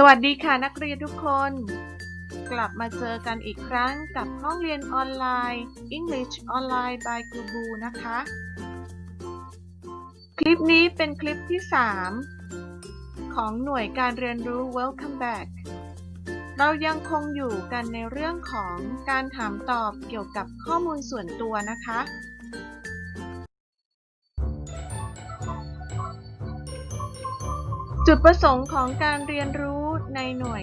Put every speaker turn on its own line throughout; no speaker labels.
สวัสดีค่ะนักเรียนทุกคน กลับมาเจอกันอีกครั้งกับห้องเรียนออนไลน์ English Online by g u b u นะคะ คลิปนี้เป็นคลิปที่ 3 ของหน่วยการเรียนรู้ Welcome Back เรายังคงอยู่กันในเรื่องของการถามตอบเกี่ยวกับข้อมูลส่วนตัวนะคะ จุดประสงค์ของการเรียนรู้ ในหน่วย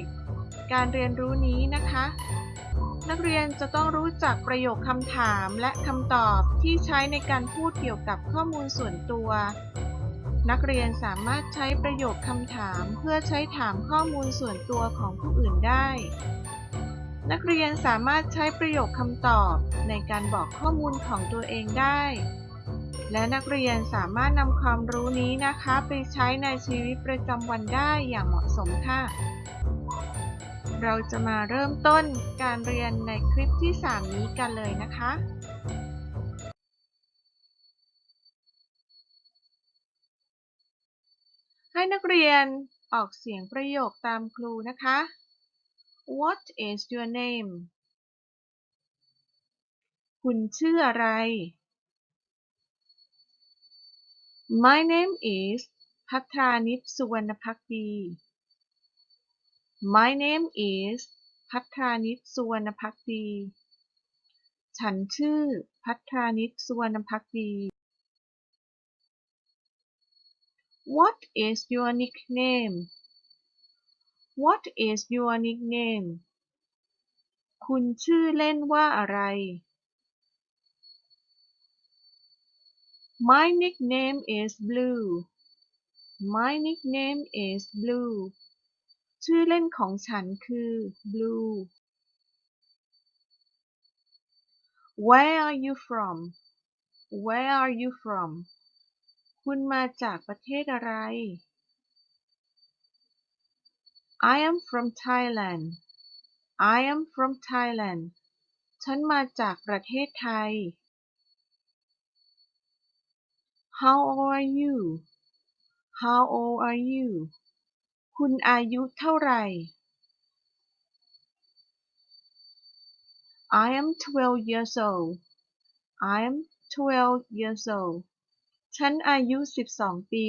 การเรียนรู้นี้นะคะ นักเรียนจะต้องรู้จักประโยคคำถามและคำตอบที่ใช้ในการพูดเกี่ยวกับข้อมูลส่วนตัว นักเรียนสามารถใช้ประโยคคำถามเพื่อใช้ถามข้อมูลส่วนตัวของผู้อื่นได้ นักเรียนสามารถใช้ประโยคคำตอบในการบอกข้อมูลของตัวเองได้และนักเรียนสามารถนำความรู้นี้นะคะ ไปใช้ในชีวิตประจำวันได้อย่างเหมาะสมค่ะ เราจะมาเริ่มต้นการเรียนในคลิปที่ 3 นี้กันเลยนะคะ ให้นักเรียนออกเสียงประโยคตามครูนะคะ What is your name คุณชื่ออะไร My name is พัทรานิชสุวรรณพักดี My name is พัทรานิชสุวรรณพักดี ฉันชื่อ พัทรานิชสุวรรณพักดี What is your nickname What is your nickname คุณชื่อเล่นว่าอะไร My nickname is Blue. My nickname is Blue. ชื่อเล่นของฉันคือ Blue. Where are you from? Where are you from? คุณมาจากประเทศอะไร I am from Thailand. I am from Thailand. ฉันมาจากประเทศไทย How old are you? How old are you? คุณอายุเท่าไหร่ I am 12 years old. I am 12 years old. ฉันอายุ12ปี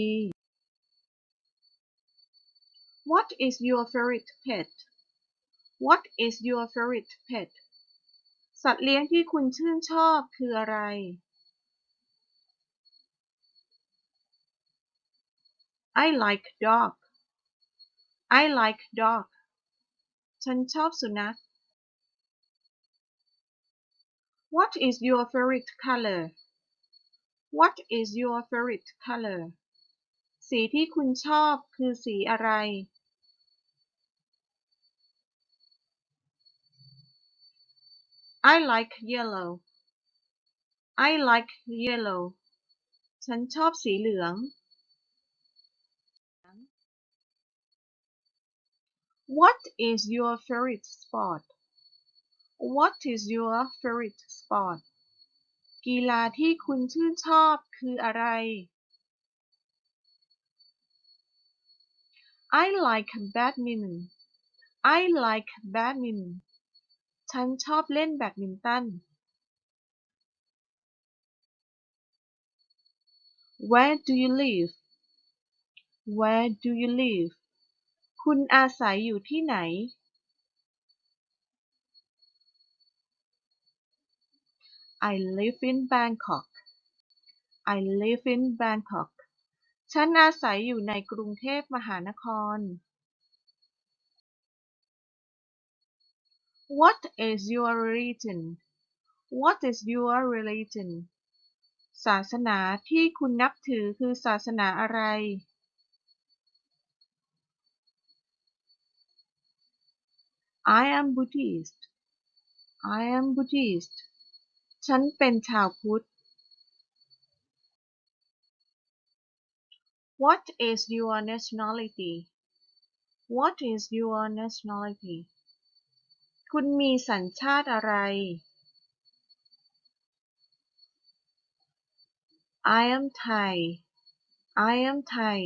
What is your favorite pet? What is your favorite pet? สัตว์เลี้ยงที่คุณชื่นชอบคืออะไร I like dog. I like dog. ฉันชอบสุนัข What is your favorite color? What is your favorite color? สีที่คุณชอบคือสีอะไร I like yellow. I like yellow. ฉันชอบสีเหลือง What is your favorite sport? What is your favorite sport? กีฬาที่คุณชื่นชอบคืออะไร I like badminton. I like badminton. ฉันชอบเล่นแบดมินตัน Where do you live? Where do you live? คุณอาศัยอยู่ที่ไหน I live in Bangkok. I live in Bangkok. ฉันอาศัยอยู่ในกรุงเทพมหานคร What is your religion? What is your religion? ศาสนาที่คุณนับถือคือศาสนาอะไร I am Buddhist. I am Buddhist. ฉันเป็นชาวพุทธ What is your nationality? What is your nationality? คุณมีสัญชาติอะไร I am Thai. I am Thai.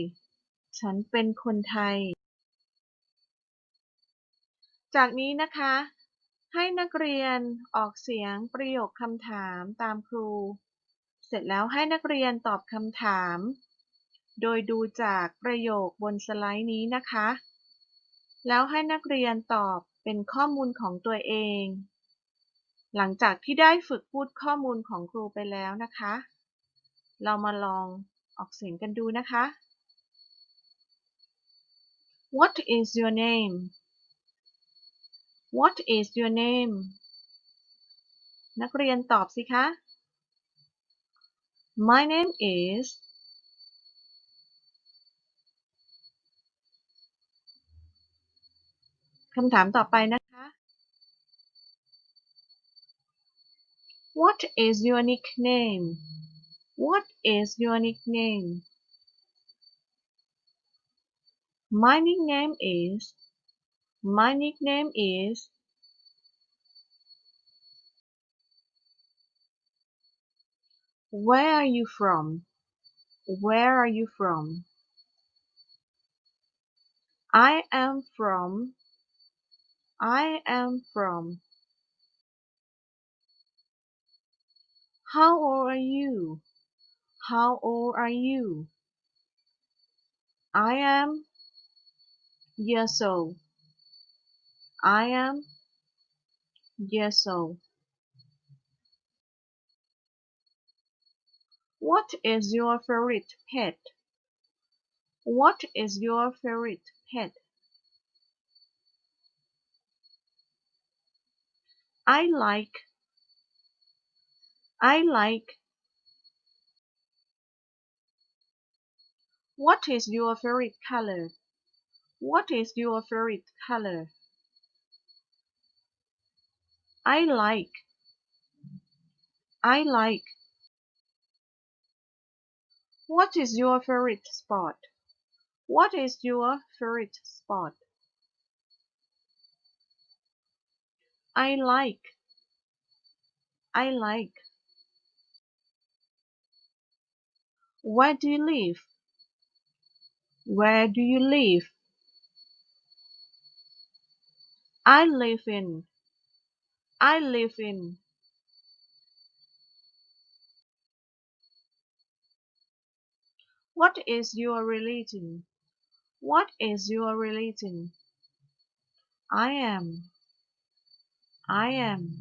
ฉันเป็นคนไทย จากนี้นะคะ ให้นักเรียนออกเสียงประโยคคำถามตามครู เสร็จแล้วให้นักเรียนตอบคำถาม โดยดูจากประโยคบนสไลด์นี้นะคะ แล้วให้นักเรียนตอบเป็นข้อมูลของตัวเอง หลังจากที่ได้ฝึกพูดข้อมูลของครูไปแล้วนะคะ เรามาลองออกเสียงกันดูนะคะ What is your name What is your name นักเรียนตอบสิคะ My name is คำถามต่อไปนะคะ What is your nickname What is your nickname My nickname is my nickname is Where are you from? Where are you from? I am from I am from. How old are you? How old are you? I am years old I am years old What is your favorite pet? What is your favorite pet? I like I like What is your favorite color? What is your favorite color? I like I like What is your favorite spot? What is your favorite spot? I like I like Where do you live? Where do you live? I live in I live in What is your religion? What is your religion? I am I am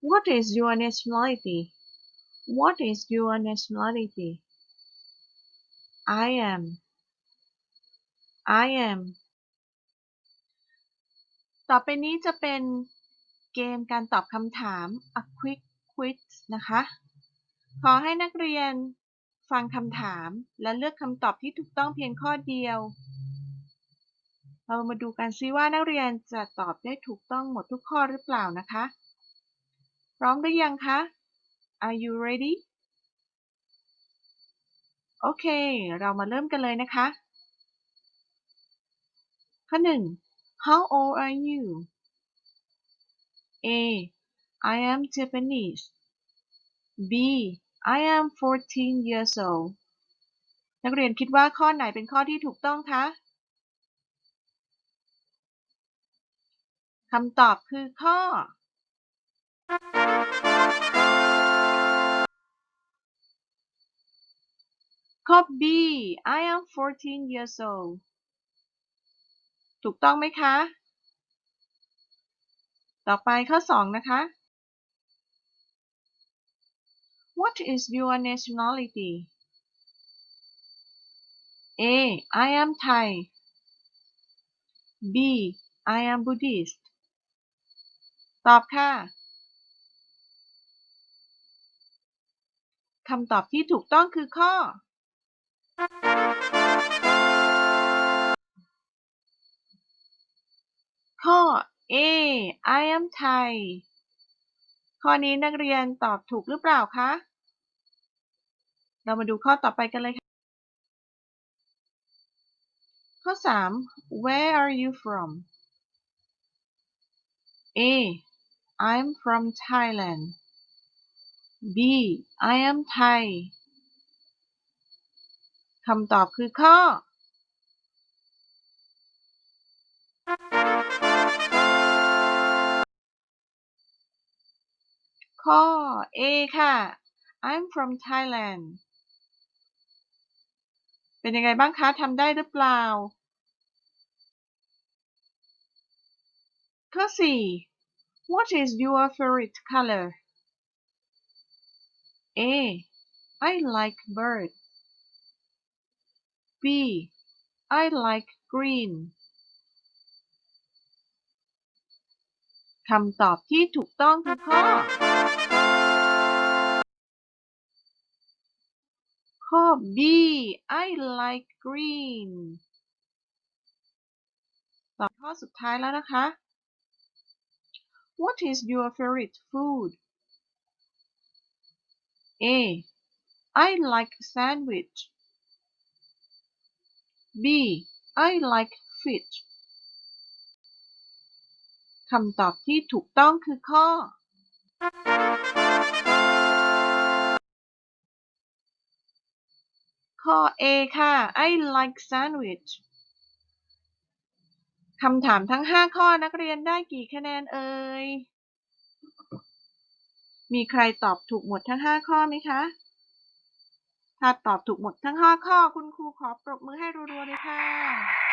What is your nationality? What is your nationality? I am I am ต่อไปนี้จะเป็นเกมการตอบคำถาม a quick quiz นะคะ ขอให้นักเรียนฟังคำถามและเลือกคำตอบที่ถูกต้องเพียงข้อเดียว เรามาดูกันซิว่านักเรียนจะตอบได้ถูกต้องหมดทุกข้อหรือเปล่านะคะ พร้อมหรือยังคะ Are you ready โอเค เรามาเริ่มกันเลยนะคะ ข้อ 1 How old are you A I am Japanese B I am 14 years old นักเรียนคิดว่าข้อไหนเป็นข้อที่ถูกต้องคะคำตอบคือข้อ ข้อ B I am 14 years old ถูกต้องไหมคะ ต่อไปข้อ 2 นะคะ What is your nationality A I am Thai B I am Buddhist ตอบค่ะคำตอบที่ถูกต้องคือข้อ ข้อ A I am Thai ข้อนี้นักเรียนตอบถูกหรือเปล่าคะ เรามาดูข้อต่อไปกันเลยค่ะ ข้อ 3 Where are you from A I'm from Thailand B I am Thai คำตอบคือข้อ ข้อ A ค่ะ I'm from Thailand เป็นยังไงบ้างคะทำได้หรือเปล่า ข้อ 4 What is your favorite color A I like bird B I like green คำตอบที่ถูกต้องคือข้อข้อ B I like green ตอบข้อสุดท้ายแล้วนะคะ What is your favorite food A I like sandwich B I like fish คำตอบที่ถูกต้องคือข้อ ข้อ A ค่ะ I like sandwich คำถามทั้ง 5 ข้อนักเรียนได้กี่คะแนนเอ่ย มีใครตอบถูกหมดทั้ง 5 ข้อไหมคะ ถ้าตอบถูกหมดทั้ง 5 ข้อ คุณครูขอปรบมือให้รัวๆเลยค่ะ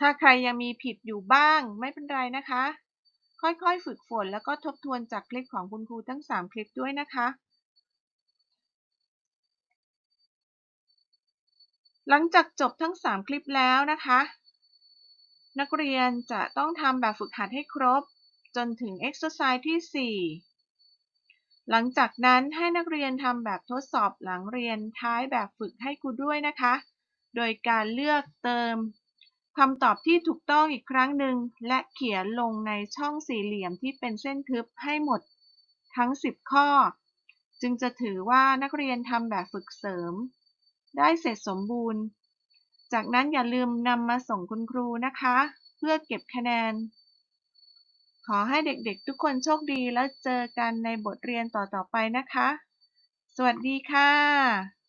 ถ้าใครยังมีผิดอยู่บ้างไม่เป็นไรนะคะ ค่อยๆ ฝึกฝนแล้วก็ทบทวนจากคลิปของคุณครูทั้ง 3 คลิปด้วยนะคะ หลังจากจบทั้ง 3 คลิปแล้วนะคะ นักเรียนจะต้องทำแบบฝึกหัดให้ครบ จนถึง exercise ที่ 4 หลังจากนั้นให้นักเรียนทำแบบทดสอบหลังเรียนท้ายแบบฝึกให้ครูด้วยนะคะ โดยการเลือกเติม คำตอบที่ถูกต้องอีกครั้งหนึ่ง และเขียนลงในช่องสี่เหลี่ยมที่เป็นเส้นทึบให้หมดทั้ง 10 ข้อ จึงจะถือว่านักเรียนทำแบบฝึกเสริม ได้เสร็จสมบูรณ์ จากนั้นอย่าลืมนำมาส่งคุณครูนะคะ เพื่อเก็บคะแนน ขอให้เด็กๆ ทุกคนโชคดีแล้วเจอกันในบทเรียนต่อๆไปนะคะ สวัสดีค่ะ